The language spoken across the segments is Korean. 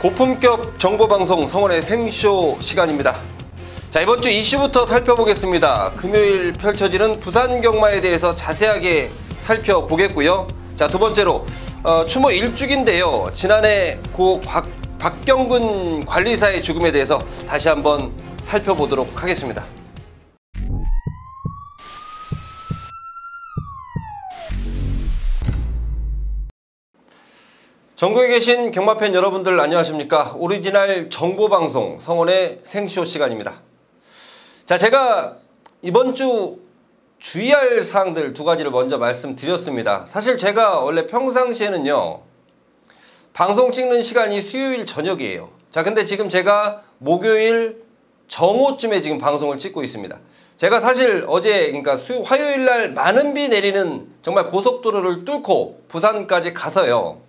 고품격 정보방송 성원의 생쇼 시간입니다. 자, 이번 주 이슈부터 살펴보겠습니다. 금요일 펼쳐지는 부산 경마에 대해서 자세하게 살펴보겠고요. 자, 두 번째로 어, 추모 일주기인데요. 지난해 고 박, 박경근 관리사의 죽음에 대해서 다시 한번 살펴보도록 하겠습니다. 전국에 계신 경마팬 여러분들 안녕하십니까? 오리지널 정보방송 성원의 생쇼 시간입니다. 자, 제가 이번 주 주의할 사항들 두 가지를 먼저 말씀드렸습니다. 사실 제가 원래 평상시에는요, 방송 찍는 시간이 수요일 저녁이에요. 자, 근데 지금 제가 목요일 정오쯤에 지금 방송을 찍고 있습니다. 제가 사실 어제, 그러니까 수, 화요일 날 많은 비 내리는 정말 고속도로를 뚫고 부산까지 가서요.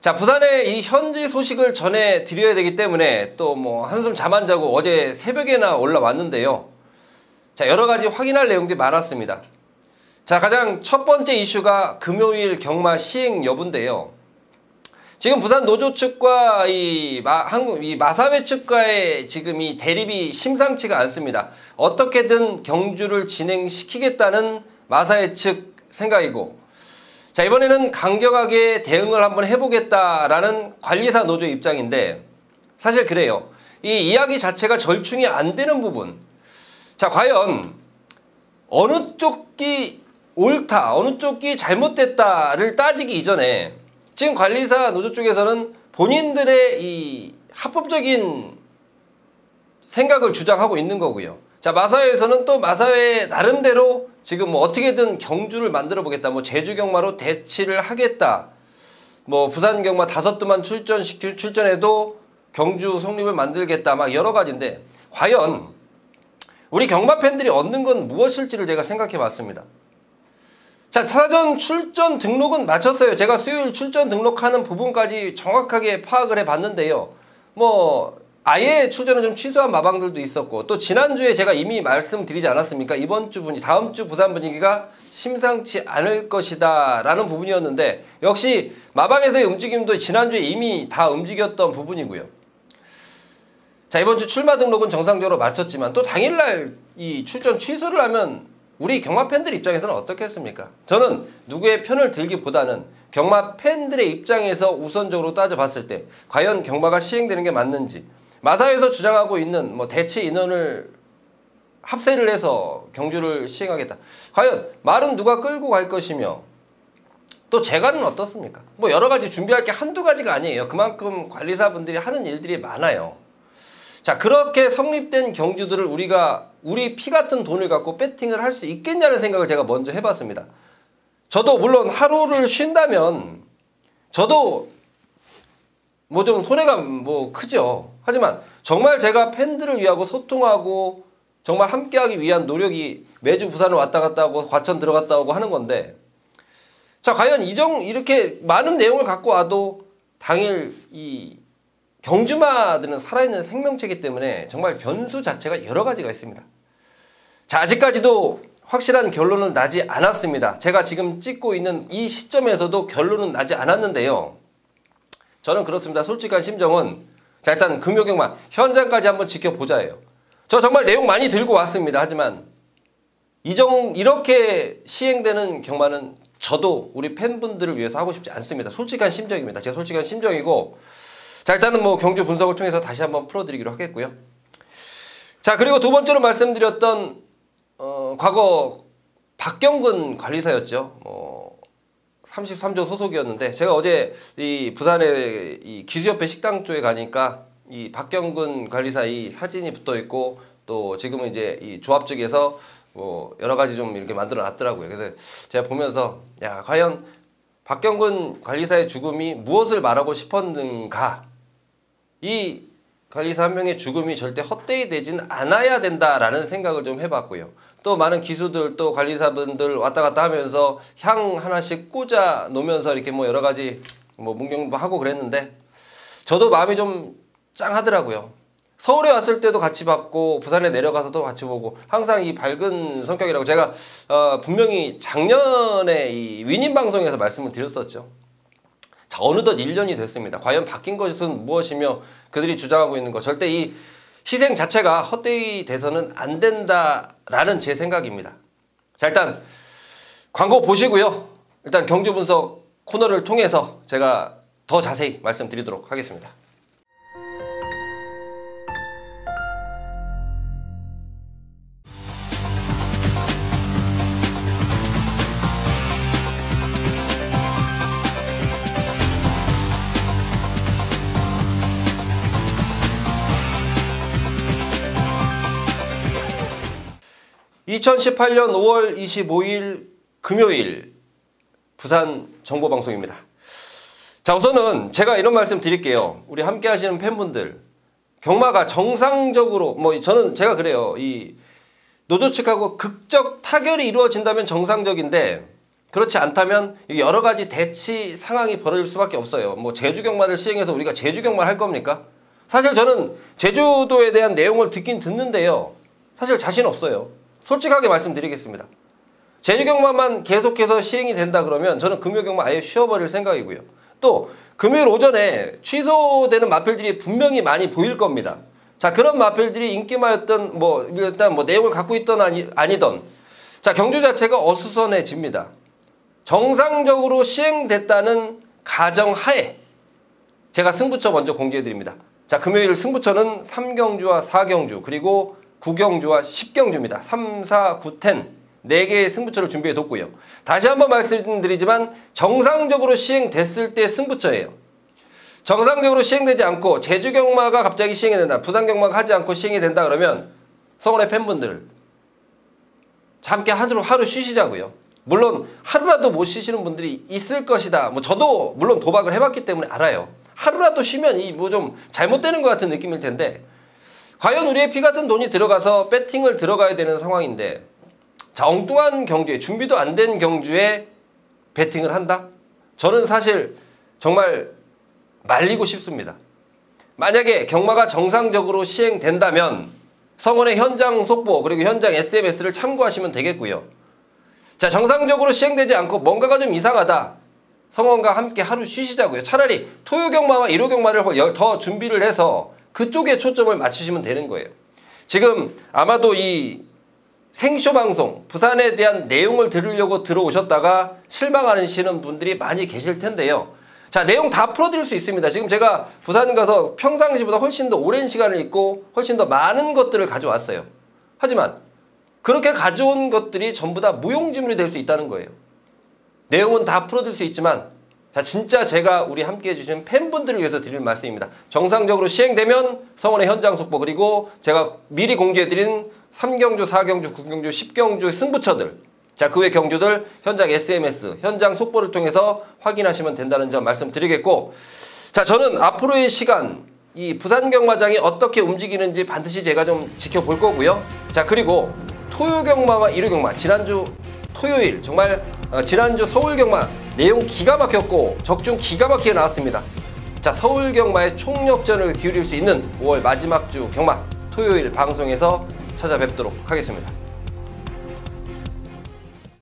자, 부산의 이 현지 소식을 전해 드려야 되기 때문에 또 뭐 한숨 잠 안 자고 어제 새벽에나 올라왔는데요. 자, 여러 가지 확인할 내용들이 많았습니다. 자, 가장 첫 번째 이슈가 금요일 경마 시행 여부인데요. 지금 부산 노조 측과 이, 마, 한국, 이 마사회 측과의 지금 이 대립이 심상치가 않습니다. 어떻게든 경주를 진행시키겠다는 마사회 측 생각이고, 자, 이번에는 강경하게 대응을 한번 해보겠다라는 관리사 노조 입장인데, 사실 그래요. 이 이야기 자체가 절충이 안 되는 부분. 자, 과연 어느 쪽이 옳다, 어느 쪽이 잘못됐다를 따지기 이전에 지금 관리사 노조 쪽에서는 본인들의 이 합법적인 생각을 주장하고 있는 거고요. 자, 마사회에서는 또 마사회 나름대로 지금 뭐 어떻게든 경주를 만들어 보겠다. 뭐 제주 경마로 대치를 하겠다. 뭐 부산 경마 다섯 두만 출전시킬 출전해도 경주 성립을 만들겠다. 막 여러 가지인데 과연 우리 경마 팬들이 얻는 건 무엇일지를 제가 생각해 봤습니다. 자, 사전 출전 등록은 마쳤어요. 제가 수요일 출전 등록하는 부분까지 정확하게 파악을 해 봤는데요. 뭐 아예 출전을 좀 취소한 마방들도 있었고 또 지난주에 제가 이미 말씀드리지 않았습니까? 이번 주 분위 다음 주 부산 분위기가 심상치 않을 것이다 라는 부분이었는데 역시 마방에서의 움직임도 지난주에 이미 다 움직였던 부분이고요. 자 이번 주 출마 등록은 정상적으로 마쳤지만 또 당일날 이 출전 취소를 하면 우리 경마 팬들 입장에서는 어떻겠습니까? 저는 누구의 편을 들기보다는 경마 팬들의 입장에서 우선적으로 따져봤을 때 과연 경마가 시행되는 게 맞는지 마사에서 주장하고 있는 뭐 대체 인원을 합세를 해서 경주를 시행하겠다. 과연 말은 누가 끌고 갈 것이며 또 재간은 어떻습니까? 뭐 여러 가지 준비할 게 한두 가지가 아니에요. 그만큼 관리사분들이 하는 일들이 많아요. 자, 그렇게 성립된 경주들을 우리가 우리 피 같은 돈을 갖고 배팅을 할 수 있겠냐는 생각을 제가 먼저 해봤습니다. 저도 물론 하루를 쉰다면 저도 뭐 좀 손해가 뭐 크죠. 하지만 정말 제가 팬들을 위하고 소통하고 정말 함께하기 위한 노력이 매주 부산을 왔다 갔다 하고 과천 들어갔다 오고 하는 건데 자 과연 이정 이렇게 많은 내용을 갖고 와도 당일 이 경주마들은 살아있는 생명체이기 때문에 정말 변수 자체가 여러 가지가 있습니다. 자 아직까지도 확실한 결론은 나지 않았습니다. 제가 지금 찍고 있는 이 시점에서도 결론은 나지 않았는데요. 저는 그렇습니다. 솔직한 심정은 자 일단 금요경만 현장까지 한번 지켜보자예요. 저 정말 내용 많이 들고 왔습니다. 하지만 이정 이렇게 시행되는 경마는 저도 우리 팬분들을 위해서 하고 싶지 않습니다. 솔직한 심정입니다. 제 솔직한 심정이고 자 일단은 뭐 경주 분석을 통해서 다시 한번 풀어드리기로 하겠고요. 자 그리고 두 번째로 말씀드렸던 어, 과거 박경근 관리사였죠. 뭐 33조 소속이었는데 제가 어제 이 부산의 이 기수협회 식당 쪽에 가니까 이 박경근 관리사 이 사진이 붙어 있고 또 지금은 이제 이 조합 쪽에서 뭐 여러 가지 좀 이렇게 만들어 놨더라고요. 그래서 제가 보면서 야 과연 박경근 관리사의 죽음이 무엇을 말하고 싶었는가? 이 관리사 한 명의 죽음이 절대 헛되이 되진 않아야 된다라는 생각을 좀 해봤고요. 또 많은 기수들 또 관리사분들 왔다 갔다 하면서 향 하나씩 꽂아 놓으면서 이렇게 뭐 여러 가지 뭐 문경도 하고 그랬는데 저도 마음이 좀 짱하더라고요. 서울에 왔을 때도 같이 봤고 부산에 내려가서도 같이 보고 항상 이 밝은 성격이라고 제가 어 분명히 작년에 이 위님 방송에서 말씀을 드렸었죠. 자, 어느덧 1년이 됐습니다. 과연 바뀐 것은 무엇이며 그들이 주장하고 있는 것 절대 이 희생 자체가 헛되이 돼서는 안 된다 라는 제 생각입니다. 자, 일단 광고 보시고요. 일단 경주 분석 코너를 통해서 제가 더 자세히 말씀드리도록 하겠습니다. (2018년 5월 25일) 금요일 부산 정보방송입니다. 자 우선은 제가 이런 말씀 드릴게요. 우리 함께 하시는 팬분들 경마가 정상적으로 뭐 저는 제가 그래요. 이 노조 측하고 극적 타결이 이루어진다면 정상적인데 그렇지 않다면 여러 가지 대치 상황이 벌어질 수밖에 없어요. 뭐 제주 경마를 시행해서 우리가 제주 경마를 할 겁니까? 사실 저는 제주도에 대한 내용을 듣긴 듣는데요. 사실 자신 없어요. 솔직하게 말씀드리겠습니다. 제주 경마만 계속해서 시행이 된다 그러면 저는 금요 경마 아예 쉬어버릴 생각이고요. 또 금요일 오전에 취소되는 마필들이 분명히 많이 보일 겁니다. 자 그런 마필들이 인기마였던 뭐 일단 뭐 내용을 갖고 있던 아니, 아니던 자 경주 자체가 어수선해집니다. 정상적으로 시행됐다는 가정하에 제가 승부처 먼저 공지해드립니다. 자 금요일 승부처는 3경주와 4경주 그리고 9경주와 10경주입니다. 3, 4, 9, 10 4개의 승부처를 준비해 뒀고요. 다시 한번 말씀드리지만 정상적으로 시행됐을 때 승부처예요. 정상적으로 시행되지 않고 제주 경마가 갑자기 시행이 된다. 부산 경마가 하지 않고 시행이 된다 그러면 성원의 팬분들 잠깐 하루, 하루 쉬시자고요. 물론 하루라도 못 쉬시는 분들이 있을 것이다. 뭐 저도 물론 도박을 해봤기 때문에 알아요. 하루라도 쉬면 이 뭐 좀 잘못되는 것 같은 느낌일 텐데 과연 우리의 피 같은 돈이 들어가서 배팅을 들어가야 되는 상황인데 자 엉뚱한 경주에 준비도 안 된 경주에 배팅을 한다? 저는 사실 정말 말리고 싶습니다. 만약에 경마가 정상적으로 시행된다면 성원의 현장 속보 그리고 현장 SMS를 참고하시면 되겠고요. 자 정상적으로 시행되지 않고 뭔가가 좀 이상하다. 성원과 함께 하루 쉬시자고요. 차라리 토요 경마와 일요 경마를 더 준비를 해서 그쪽에 초점을 맞추시면 되는 거예요. 지금 아마도 이 생쇼 방송 부산에 대한 내용을 들으려고 들어오셨다가 실망하시는 분들이 많이 계실 텐데요. 자 내용 다 풀어드릴 수 있습니다. 지금 제가 부산 가서 평상시보다 훨씬 더 오랜 시간을 있고 훨씬 더 많은 것들을 가져왔어요. 하지만 그렇게 가져온 것들이 전부 다 무용지물이 될 수 있다는 거예요. 내용은 다 풀어줄 수 있지만 자 진짜 제가 우리 함께 해주신 팬분들을 위해서 드릴 말씀입니다. 정상적으로 시행되면 성원의 현장 속보 그리고 제가 미리 공지해드린 3경주, 4경주, 9경주, 10경주 승부처들 자, 그 외 경주들 현장 SMS, 현장 속보를 통해서 확인하시면 된다는 점 말씀드리겠고 자, 저는 앞으로의 시간 이 부산 경마장이 어떻게 움직이는지 반드시 제가 좀 지켜볼 거고요. 자, 그리고 토요 경마와 일요 경마 지난주 토요일 정말 어, 지난주 서울 경마 내용 기가 막혔고 적중 기가 막히게 나왔습니다. 자, 서울 경마의 총력전을 기울일 수 있는 5월 마지막 주 경마 토요일 방송에서 찾아뵙도록 하겠습니다.